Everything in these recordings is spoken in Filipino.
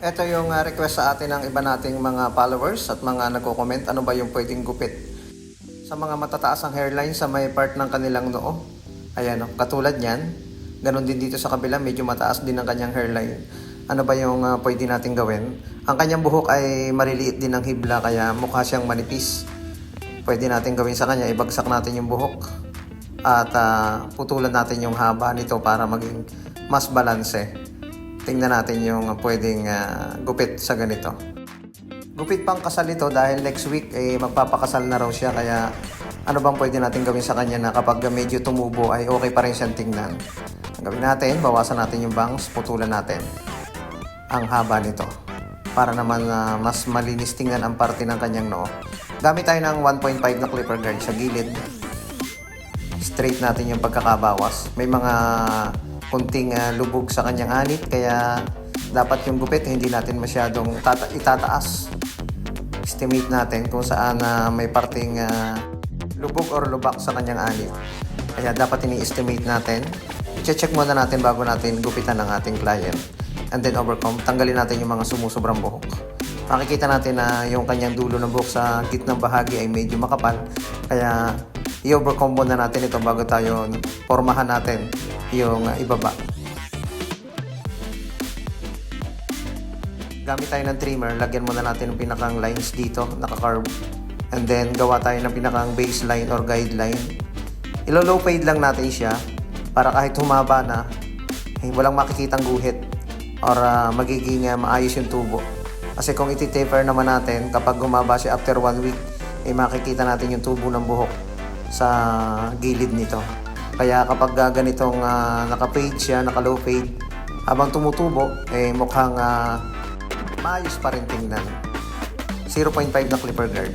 Ito yung uh, request sa atin ng iba nating mga followers at mga nagko-comment ano ba yung pwedeng gupit sa mga matataas ang hairline sa may part ng kanilang noo. Ayan, oh, katulad niyan. Ganon din dito sa kabila, medyo mataas din ang kanyang hairline. Ano ba yung uh, pwede natin gawin? Ang kanyang buhok ay maliliit din ang hibla kaya mukha siyang manipis. Pwede natin gawin sa kanya, ibagsak natin yung buhok at ah, putulan natin yung haba nito para maging mas balanse. Tingnan natin yung pwedeng ah, gupit sa ganito. Gupit pang kasal ito dahil next week eh, magpapakasal na raw siya kaya ano bang pwede natin gawin sa kanya na kapag medyo tumubo ay okay pa rin siyang tingnan. Ang gawin natin, bawasan natin yung bangs, putulan natin ang haba nito para naman ah, mas malinis tingnan ang parte ng kanyang noo. Gamit tayo ng 1.5 na clipper guard sa gilid. Straight natin yung pagkakabawas. May mga kunting ah, lubog sa kanyang anit kaya dapat yung gupit hindi natin masyadong tata- itataas. Estimate natin kung saan ah, may parting ah, lubog or lubak sa kanyang anit. Kaya dapat ini-estimate natin. I-check muna natin bago natin gupitan ng ating client. And then overcome, tanggalin natin yung mga sumusobrang buhok. Makikita natin na yung kanyang dulo ng buhok sa gitnang bahagi ay medyo makapal. Kaya i-overcome muna natin ito bago tayo formahan natin yung ibaba. Gamit tayo ng trimmer, lagyan muna natin ng pinakang lines dito, naka-carve. And then, gawa tayo ng pinakang baseline or guideline. Ilo-low fade lang natin siya para kahit humaba na, eh, walang makikitang guhit or ah, magiging ah, maayos yung tubo. Kasi kung iti-taper naman natin, kapag humaba siya after one week, eh makikita natin yung tubo ng buhok sa gilid nito. Kaya kapag ah, ganitong ah, naka-fade siya, naka-low fade, habang tumutubo, eh mukhang ah, maayos pa rin tingnan. 0.5 na clipper guard.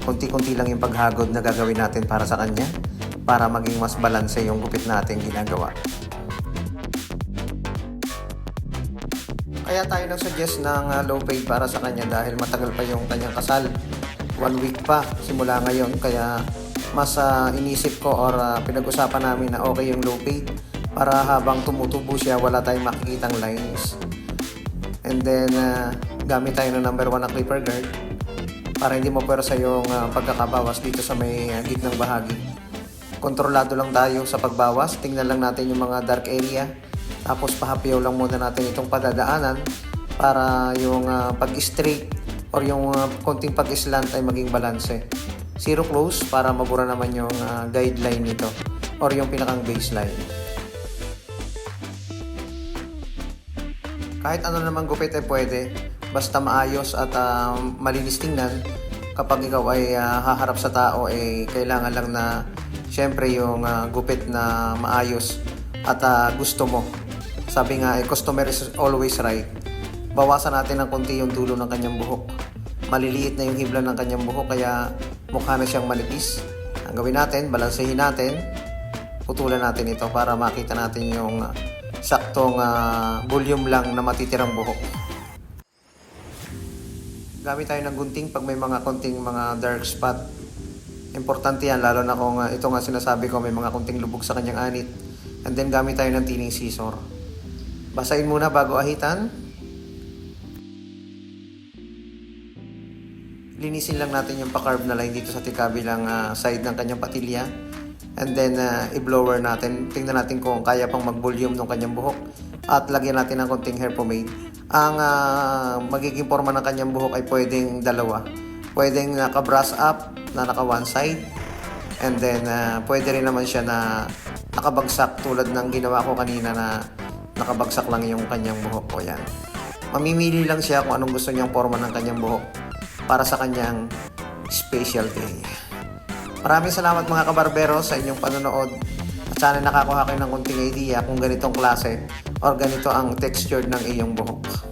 Kunti-kunti lang yung paghagod na gagawin natin para sa kanya para maging mas balanse yung gupit natin ginagawa. Kaya tayo nag-suggest ng ah, low fade para sa kanya dahil matagal pa yung kanyang kasal. One week pa simula ngayon kaya mas ah, inisip ko or ah, pinag-usapan namin na okay yung low fade para habang tumutubo siya wala tayong makikitang lines. And then, ah, gamit tayo ng number 1 na clipper guard para hindi mo pwersa yung ah, pagkakabawas dito sa may ah, gitnang bahagi. Kontrolado lang tayo sa pagbawas. Tingnan lang natin yung mga dark area. Tapos pahapyaw lang muna natin itong padadaanan para yung ah, pag-straight or yung ah, konting pag-slant ay maging balanse. Zero close para mabura naman yung ah, guideline nito or yung pinakang baseline. Kahit ano naman gupit ay pwede, basta maayos at ah, malinis tingnan. Kapag ikaw ay ah, haharap sa tao, eh, kailangan lang na syempre yung ah, gupit na maayos at ah, gusto mo. Sabi nga, eh, customer is always right. Bawasan natin ng konti yung dulo ng kanyang buhok. Maliliit na yung hibla ng kanyang buhok kaya mukha na siyang manipis. Ang gawin natin, balansehin natin, putulan natin ito para makita natin yung ah, saktong ah, volume lang na matitirang buhok. Gamit tayo ng gunting pag may mga konting mga dark spot. Importante yan, lalo na kung ah, ito nga sinasabi ko, may mga konting lubog sa kanyang anit. And then gamit tayo ng tining scissor. Basahin muna bago ahitan. Linisin lang natin yung pa-carve na line dito sa tikabilang ah, side ng kanyang patilya. And then, uh, i-blower natin. Tingnan natin kung kaya pang mag-volume ng kanyang buhok. At lagyan natin ng konting hair pomade. Ang ah, magiging forma ng kanyang buhok ay pwedeng dalawa. Pwedeng naka-brush up na naka one side. And then, ah, pwede rin naman siya na nakabagsak tulad ng ginawa ko kanina na nakabagsak lang yung kanyang buhok ko. Yan. Mamimili lang siya kung anong gusto niyang forma ng kanyang buhok para sa kanyang specialty. Maraming salamat mga kabarbero sa inyong panonood. At sana nakakuha kayo ng konting idea kung ganitong klase or ganito ang texture ng iyong buhok.